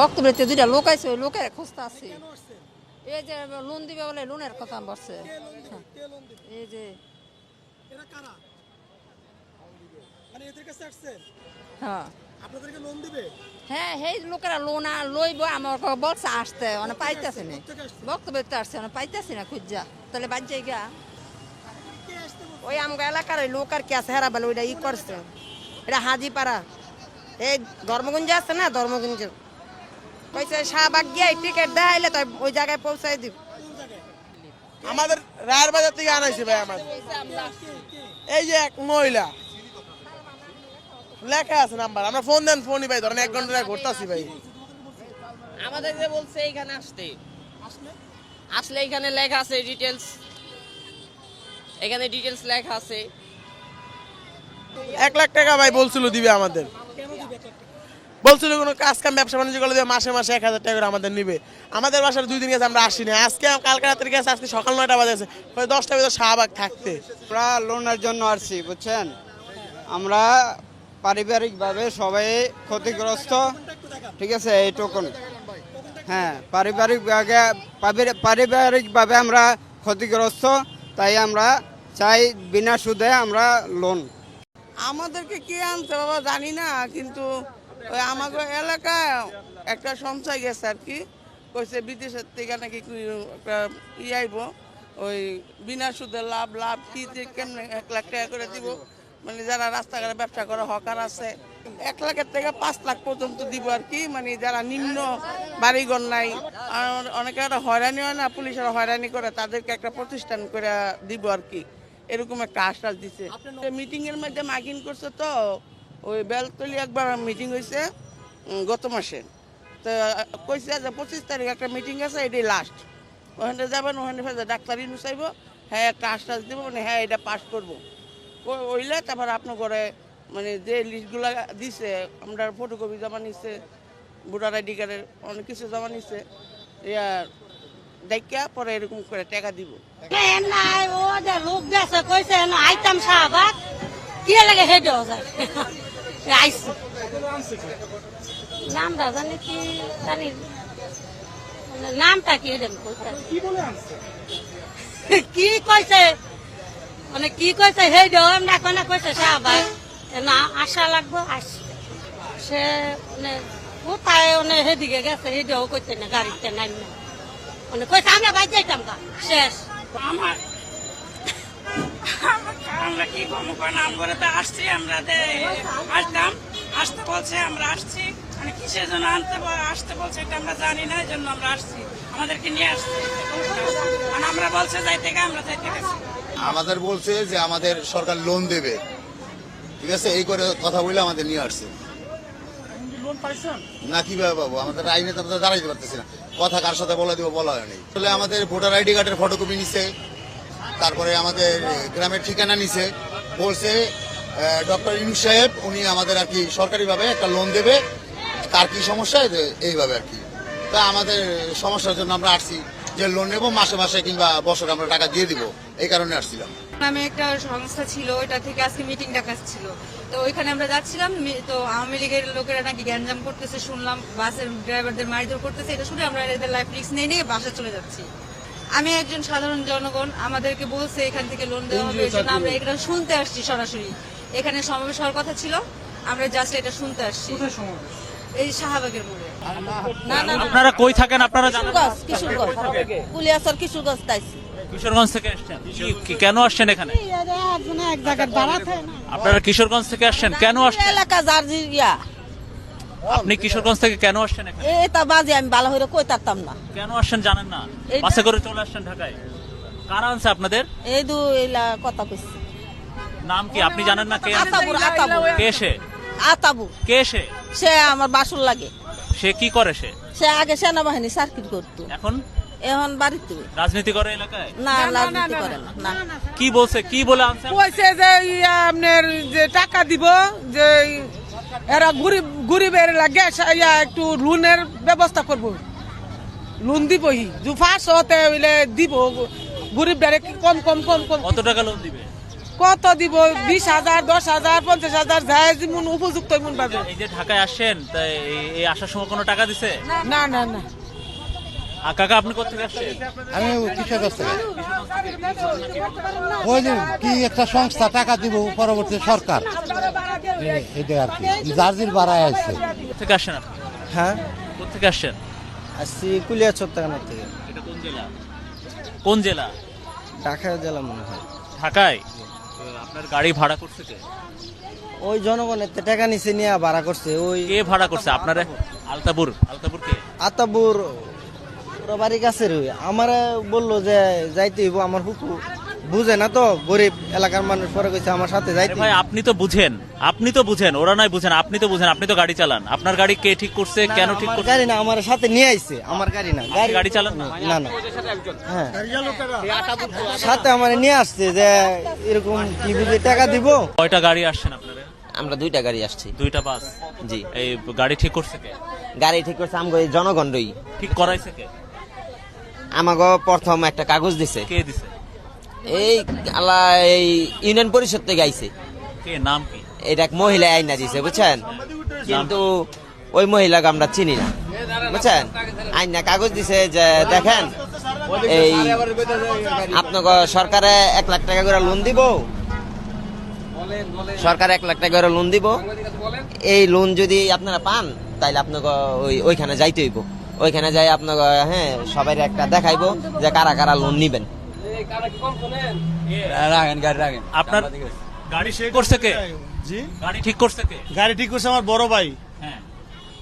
বক্তব্যতে দুইটা লোক আছে ওই লোকের খুঁজতে আছে এই যে লোন দিবে বলে লোনের কথা বলছে। এই যে মানে হ্যাঁ। হ্যাঁ সেই লোকেরা লোন লইব আমার বলছে আসতে মানে পাইতেছে না। আসছে? বক্তব্যতে আসছে মানে পাইতেছে না খুঁজা। তাহলে বাদ যাই গা? ওই আমগো এলাকার ওই লোক আর কি আছে হেরা বলে ওইটা ই করছে। এটা হাজিপাড়া। এই ধর্মগঞ্জ আছে না ধর্মগঞ্জ কইছে শাহবাগ গিয়ে টিকিট দেখাইলে তো ওই জায়গায় পৌঁছাই দিব। আমাদের রায়ের বাজার থেকে আনাইছে ভাই আমাদের। এই যে এক মহিলা। লেখা আছে নাম্বার আমরা ফোন দেন ফোনই ভাই ধরেন এক ঘণ্টা ধরে ঘুরতাছি ভাই। আমাদের যে বলছে এইখানে আসতে। আসলে? এখানে লেখা আছে ডিটেলস এখানে ডিটেলস লেখা আছে। এক লাখ টাকা ভাই বলছিল দিবে আমাদের। বলছিল কোনো কাজ কাম ব্যবসা বাণিজ্য করলে মাসে মাসে এক হাজার টাকা করে আমাদের নিবে। আমাদের বাসার দুই দিন গেছে আমরা আসি না আজকে কালকে রাত্রে গেছে আজকে সকাল নয়টা বাজে গেছে। ওই দশটা বাজে শাহবাগ থাকতে। আমরা লোনের জন্য আসছি বুঝছেন? আমরা পারিবারিকভাবে সবাই ক্ষতিগ্রস্ত ঠিক আছে? এইটুকুন। হ্যাঁ পারিবারিকভাবে পারিবারিকভাবে আমরা ক্ষতিগ্রস্ত তাই আমরা চাই বিনা সুদে আমরা লোন। আমাদেরকে কে আনছে বাবা জানি না কিন্তু ওই আমাদের এলাকায় একটা সঞ্চয় গেছে আর কি। কইছে বিদেশের থেকে নাকি একটা ই আইব ওই বিনা সুদের লাভ লাভ কি যে কেমনে এক লাখ টাকা করে দিব? মানে যারা রাস্তাঘাটে ব্যবসা করে হকার আছে এক লাখের থেকে পাঁচ লাখ পর্যন্ত দিব আর কি। মানে যারা নিম্ন বাড়িঘর নাই আর অনেকে একটা হয়রানি হয় না পুলিশের হয়রানি করে তাদেরকে একটা প্রতিষ্ঠান করে দিব আর কি। এরকম একটা আশ্বাস দিছে। মিটিং এর মধ্যে মাইকিং করছে তো ওই বেলতলি একবার মিটিং হয়েছে গত মাসে। তো, কইছে যে পঁচিশ তারিখ একটা মিটিং আছে, এটাই লাস্ট ওখানে যাবেন, ওখানে ফেলে ডাক্তারি নুসাইব হ্যাঁ একটা আশ্বাস দিব মানে হ্যাঁ এটা পাস করব। ওইলে তারপর আপনার ঘরে মানে যে লিস্টগুলো দিছে, আমরা ফটোকপি জমা নিচ্ছে ভোটার আইডি কার্ডের অনেক কিছু জমা নিচ্ছে ইয়া দেখা পরে এরকম করে টাকা দিব। লোক গেছে কইছে আইতাম শাহবাগ, কি লাগে হেডে যায় আইসি নামটা জানি কি জানি মানে নামটা কি হেডে কি কইছে? মানে কি কইছে হেডে না কোনা কইছে শাহবাগ না আশা লাগবো আসছে সে মানে কোথায় মানে হেদিকে গেছে হেডেও কইতে না গাড়িতে নাম। মানে কইছে আমরা বাইর যাইতাম গা। শেষ। আমার আমরা কি কম করে নাম করে তো আসছি আমরা আসতাম আসতে বলছে আমরা আসছি মানে কিসের জন্য আনতে আসতে বলছে এটা আমরা জানি না এই জন্য আমরা আসছি আমাদেরকে নিয়ে আসছি মানে আমরা বলছে যাই থেকে আমরা যাইতে গেছি আমাদের বলছে যে আমাদের সরকার লোন দেবে। ঠিক আছে? এই করে কথা বলে আমাদের নিয়ে আসছে। না কীভাবে পাবো আমাদের আইনে তো দাঁড়াইতে পারতেছি না। কথা কার সাথে বলা দিব বলা হয়নি আমাদের ভোটার আইডি কার্ডের ফটোকপি নিছে। তারপরে আমাদের গ্রামের ঠিকানা নিছে। বলছে ডক্টর ইনুস সাহেব, উনি আমাদের আর কি সরকারিভাবে একটা লোন দেবে। তার কি সমস্যা? এই- এইভাবে আর কি। তা আমাদের সমস্যার জন্য আমরা আসছি। যে লোন নেব, মাসে মাসে কিংবা বছরে আমরা টাকা দিয়ে দিব। এই কারণে আসছিলাম। নামে একটা সংস্থা ছিল, ওইটা থেকে আজকে মিটিং ডাকা ছিল তো ওইখানে আমরা যাচ্ছিলাম তো আওয়ামী লীগের লোকেরা নাকি গ্যাঞ্জাম করতেছে, শুনলাম, বাসের ড্রাইভারদের মারধর করতেছে, এটা শুনে আমরা এদের লাইফ রিস্ক নিয়ে নিয়ে বাসা চলে যাচ্ছি। আমি একজন সাধারণ জনগণ আমাদেরকে বলছে এখান থেকে লোন দেওয়া হবে এই আমরা এটা শুনতে আসছি সরাসরি। এখানে সমাবেশ হওয়ার কথা ছিল আমরা জাস্ট এটা শুনতে আসছি। এই শাহবাগের মোড়ে। না না আপনারা কই থাকেন আপনারা জানেন? কিশোরগঞ্জ কিশোরগঞ্জ। কুলিয়াসর কিশোরগঞ্জ তাইছি। কিশোরগঞ্জ থেকে আসছেন? কেন আসছেন এখানে? এক জায়গায় দাঁড়াতে আপনারা কিশোরগঞ্জ থেকে আসছেন কেন আসছেন? এলাকা যার যে ইয়া আপনি কিশোরগঞ্জ থেকে কেন আসছেন এখানে? এটা বাজে আমি ভালো হইরে কই তারতাম না। কেন আসছেন জানেন না? বাসে করে চলে আসছেন ঢাকায়। কারা আনছে আপনাদের? এই দু এলা কথা কইছি। নাম কি? আপনি জানেন না কে? আনছে? আতাবুর আতাবুর। কে সে? আতাবু কে সে? সে আমার বাসুর লাগে। সে কি করে সে? সে আগে সেনাবাহিনী সার্কিট করতো। এখন? এখন বাড়িতে। রাজনীতি করে এলাকায়? না রাজনীতি করে না না। কি বলছে? কি বলে আনছে? কইছে যে ইয়া আপনার যে টাকা দিব যে এরা গরিব গরিবের লাগে ইয়া একটু লোনের ব্যবস্থা করব। লোন দিব হি জুফা হতে হইলে দিব। গরিব ডারে কম কম কম কম? কত টাকা লোন দিবে? কত দিব? বিশ হাজার দশ হাজার পঞ্চাশ হাজার যায় যেমন উপযুক্ত এমন পাবে এই যে ঢাকায় আসেন তাই এই- এই আসার সময় কোনো টাকা দিছে? না না না। আর কাকা আপনি কোথেকে আসছেন? আমি কৃষক কাছ থেকে ওই যে কি একটা সংস্থা টাকা দিব পরবর্তী সরকার। এটা আর কি জার্জির বাড়ায় আসছে কোথেকে আসছেন আপনি? হ্যাঁ। কোথেকে আসছেন? আসছি কুলিয়া চত্বরখানা থেকে। এটা কোন জেলা? কোন জেলা? ঢাকা জেলা মনে হয়। ঢাকায়? আপনার গাড়ি ভাড়া করছে কে? ওই জনগণের টাকা নিচে নিয়ে ভাড়া করছে ওই কে ভাড়া করছে? আপনারা আলতাপুর। আলতাপুর। কে? আতাবুর ওরা বাড়ি কাছের। আমারে বলল যে যাইতে হইব আমার হুকু বুঝে না তো গরিব এলাকার মানুষ পরে কইছে আমার সাথে যাইতে ভাই আপনি তো বুঝেন আপনি তো বুঝেন ওরা নয় বুঝেন আপনি তো বুঝেন আপনি তো গাড়ি চালান। আপনার গাড়ি কে ঠিক করছে কেন ঠিক করছে? গাড়ি না আমার সাথে নিয়ে আইছে আমার গাড়ি না আপনি গাড়ি চালান না? না না। হ্যাঁ। সাথে আমার নিয়ে আসছে যে এরকম কি বুঝে টাকা দিব? কয়টা গাড়ি আসছেন আপনারা? আমরা দুইটা গাড়ি আসছি। দুইটা বাস? জি। এই গাড়ি ঠিক করছে কে? গাড়ি ঠিক করছে আমাকে জনগণই ঠিক করাইছে কে? আমাকে প্রথম একটা কাগজ দিছে। কে দিছে? এই আলা এই ইউনিয়ন পরিষদ থেকে আইছে। কে নাম কি? এটা এক মহিলা আইনা দিছে বুঝছেন? কিন্তু ওই মহিলাকে আমরা চিনি না বুঝছেন? আইনা কাগজ দিছে যে দেখেন এই আপনাকে সরকারে এক লাখ টাকা করে লোন দিব। সরকার এক লাখ টাকা করে লোন দিব। এই লোন যদি আপনারা পান তাইলে আপনাকে ওই ওইখানে যাইতে হইব। ওইখানে যাই আপনাকে হ্যাঁ সবাই একটা দেখাইবো যে কারা কারা লোন নিবেন। আপনার গাড়ি সে করছে কে? জি? গাড়ি ঠিক করছে কে? গাড়ি ঠিক করছে আমার বড় ভাই। হ্যাঁ।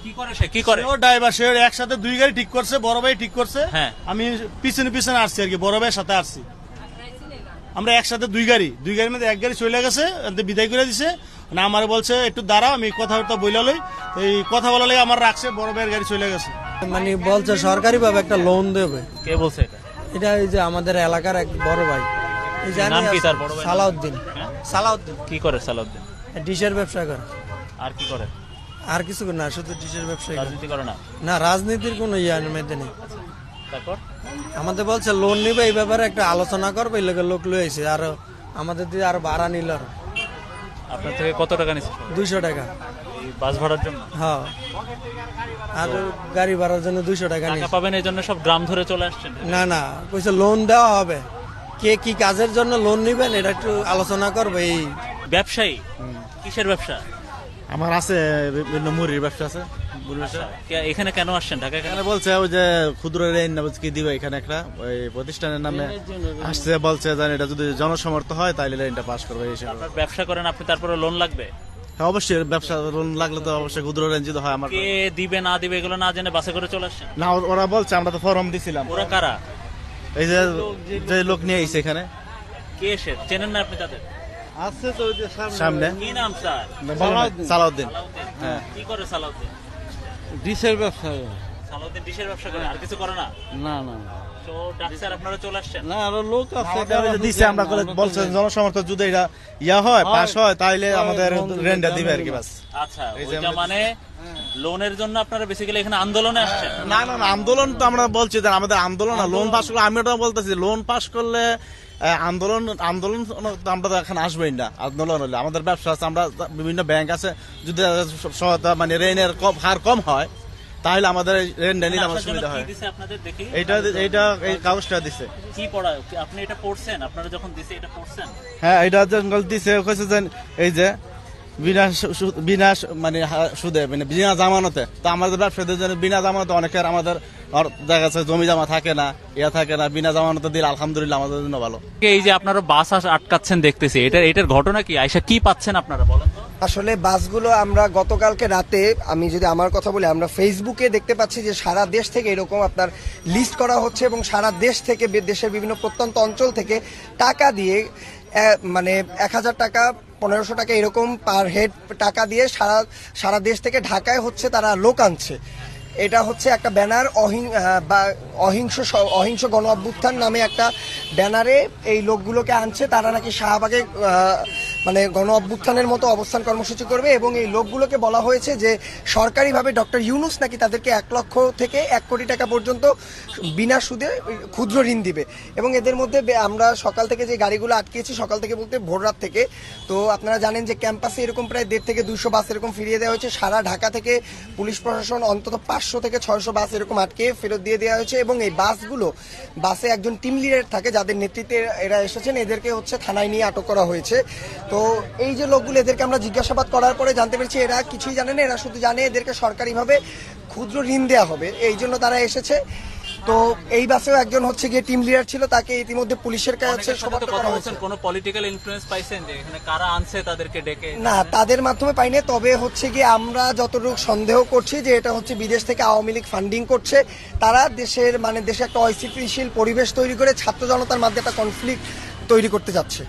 কি করে সে? কি করে? ও ড্রাইভার সে একসাথে দুই গাড়ি ঠিক করছে বড় ভাই ঠিক করছে। হ্যাঁ। আমি পিছনে পিছনে আসছি আর কি বড় ভাইয়ের সাথে আসছি। আমরা একসাথে দুই গাড়ি দুই গাড়ির মধ্যে এক গাড়ি চলে গেছে বিদায় করে দিছে। না আমার বলছে একটু দাঁড়াও আমি কথাবার্তা বইলা লই। এই কথা বলা লাগে আমার রাখছে বড় ভাইয়ের গাড়ি চলে গেছে। মানে বলছে সরকারি ভাবে একটা লোন দেবে। কে বলছে এটা? এটা এই যে আমাদের এলাকার এক বড় ভাই। এই যে নাম কি তার বড় ভাই? সালাউদ্দিন। হ্যাঁ? সালাউদ্দিন। কি করে সালাউদ্দিন? ডিশের ব্যবসা করে। আর কি করে? আর কিছু করে না শুধু ডিশের ব্যবসা রাজনীতি করে না? না রাজনীতির কোনো মধ্যে নেই তারপর? আমাদের বলছে লোন নিবে এই ব্যাপারে একটা আলোচনা করবে এই লোক লইছে আর আমাদের দিয়ে আর ভাড়া নিল আর আপনার থেকে কত টাকা নিচ্ছে? দুইশো টাকা। বাস ভাড়ার জন্য? হ্যাঁ। আর গাড়ি ভাড়ার জন্য দুইশো টাকা টাকা পাবেন এই জন্য সব গ্রাম ধরে চলে আসছেন? না না। কইছে লোন দেওয়া হবে। কে কি কাজের জন্য লোন নিবেন এটা একটু আলোচনা করবে এই। ব্যবসায়ী? কিসের ব্যবসা? আমার আছে বিভিন্ন মুড়ির ব্যবসা আছে মুড়ির ব্যবসা। কে- এখানে কেন আসছেন? ঢাকা কেন? এখানে বলছে ওই যে ক্ষুদ্র ঋণ না কি দিবে এখানে একটা ওই প্রতিষ্ঠানের নামে। আসছে বলছে যে এটা যদি জনসমর্থ হয় তাহলে ঋণটা পাস করবে এই হিসেবে। আপনার ব্যবসা করেন আপনি তারপরে লোন লাগবে? হ্যাঁ অবশ্যই ব্যবসা লোন লাগলে তো অবশ্যই ক্ষুদ্র রঞ্জিত হয় আমার কে দিবে না দিবে এগুলো না জেনে বাসে করে চলে আসছেন? না ওরা বলছে আমরা তো ফর্ম দিছিলাম। ওরা কারা? এই যে যে লোক নিয়ে আইছে এখানে। কে এসে চেনেন না আপনি তাদের? আছে তো সামনে। কি নাম স্যার? সালাউদ্দিন। হ্যাঁ। কি করে সালাউদ্দিন? ডিসের ব্যবসা সালাউদ্দিন ডিশের ব্যবসা করে আর কিছু করে না? না না। তো ডাক্তার আপনারা চলে আসছেন? না আরও লোক আমাদের দিছে আমরা করে বলছে জনসমর্থ যদি এটা ইয়া হয় পাস হয় তাহলে আমাদের ঋণটা দিবে আর কি বাস। আচ্ছা ওইটা মানে লোনের জন্য আপনারা বেসিক্যালি এখানে আন্দোলনে আসছেন? না না না আন্দোলন তো আমরা বলছি যে আমাদের আন্দোলন না লোন পাস করলে আমি ওটা বলতেছি লোন পাস করলে আন্দোলন আন্দোলন আমরা তো এখন আসবোই না আন্দোলন হলে। আমাদের ব্যবসা আছে আমরা বিভিন্ন ব্যাংক আছে যদি সহায়তা মানে ঋণের কম হার কম হয় তাহলে আমাদের ঋণ নিলে আমাদের সুবিধা হয়। দিছে আপনাদের দেখি? এইটা এইটা এই কাগজটা দিছে। কি পড়া আপনি এটা পড়ছেন? আপনারা যখন দিছে এটা পড়ছেন? হ্যাঁ এটা জঙ্গল দিছে কইছে যে এই যে বিনা সু- সু- বিনা মানে সুদে মানে বিনা জামানতে। তো আমাদের ব্যবসায়ীদের জন্য বিনা জামানতে অনেকের আমাদের দেখা যাচ্ছে জমি জমা থাকে না ইয়া থাকে না বিনা জামানতে দিলে আলহামদুলিল্লাহ আমাদের জন্য ভালো। এই যে আপনারা বাস আস- আটকাচ্ছেন দেখতেছি এটা এটার ঘটনা কি? আয়সা কি পাচ্ছেন আপনারা বলেন আসলে বাসগুলো আমরা গতকালকে রাতে, আমি যদি আমার কথা বলি, আমরা ফেসবুকে দেখতে পাচ্ছি যে সারা দেশ থেকে এরকম আপনার লিস্ট করা হচ্ছে এবং সারা দেশ থেকে দেশের বিভিন্ন প্রত্যন্ত অঞ্চল থেকে টাকা দিয়ে মানে এক হাজার টাকা, পনেরোশো টাকা এরকম পার হেড টাকা দিয়ে সারা সারা দেশ থেকে ঢাকায় হচ্ছে তারা লোক আনছে। এটা হচ্ছে একটা ব্যানার অহিংস অহিংস গণ অভ্যুত্থান নামে একটা ব্যানারে এই লোকগুলোকে আনছে। তারা নাকি শাহবাগে মানে গণ অভ্যুত্থানের মতো অবস্থান কর্মসূচি করবে এবং এই লোকগুলোকে বলা হয়েছে যে সরকারিভাবে ডক্টর ইউনুস নাকি তাদেরকে এক লক্ষ থেকে এক কোটি টাকা পর্যন্ত বিনা সুদে ক্ষুদ্র ঋণ দিবে। এবং এদের মধ্যে আমরা সকাল থেকে যে গাড়িগুলো আটকেছি, সকাল থেকে বলতে ভোর রাত থেকে, তো আপনারা জানেন যে ক্যাম্পাসে এরকম প্রায় দেড় থেকে দুশো বাস এরকম ফিরিয়ে দেওয়া হয়েছে। সারা ঢাকা থেকে পুলিশ প্রশাসন অন্তত পাঁচশো থেকে ছয়শো বাস এরকম আটকে ফেরত দিয়ে দেওয়া হয়েছে এবং এই বাসগুলো, বাসে একজন টিম লিডার থাকে যাদের নেতৃত্বে এরা এসেছেন, এদেরকে হচ্ছে থানায় নিয়ে আটক করা হয়েছে। তো এই যে লোকগুলো এদেরকে আমরা জিজ্ঞাসাবাদ করার পরে জানতে পেরেছি এরা কিছুই জানে না এরা শুধু জানে এদেরকে সরকারিভাবে ক্ষুদ্র ঋণ দেওয়া হবে। এই জন্য তারা এসেছে। তো এই বাসেও একজন হচ্ছে গিয়ে টিম লিডার ছিল তাকে ইতিমধ্যে পুলিশের কাছে তো করা হয়েছে। কোনো পলিটিক্যাল ইনফ্লুয়েন্স পাইছেন যে এখানে কারা আনছে তাদেরকে ডেকে? না তাদের মাধ্যমে পাইনি তবে হচ্ছে গিয়ে আমরা যতটুকু সন্দেহ করছি যে এটা হচ্ছে বিদেশ থেকে আওয়ামী লীগ ফান্ডিং করছে তারা দেশের মানে দেশে একটা অস্থিতিশীল পরিবেশ তৈরি করে ছাত্র জনতার মধ্যে একটা কনফ্লিক্ট তৈরি করতে যাচ্ছে।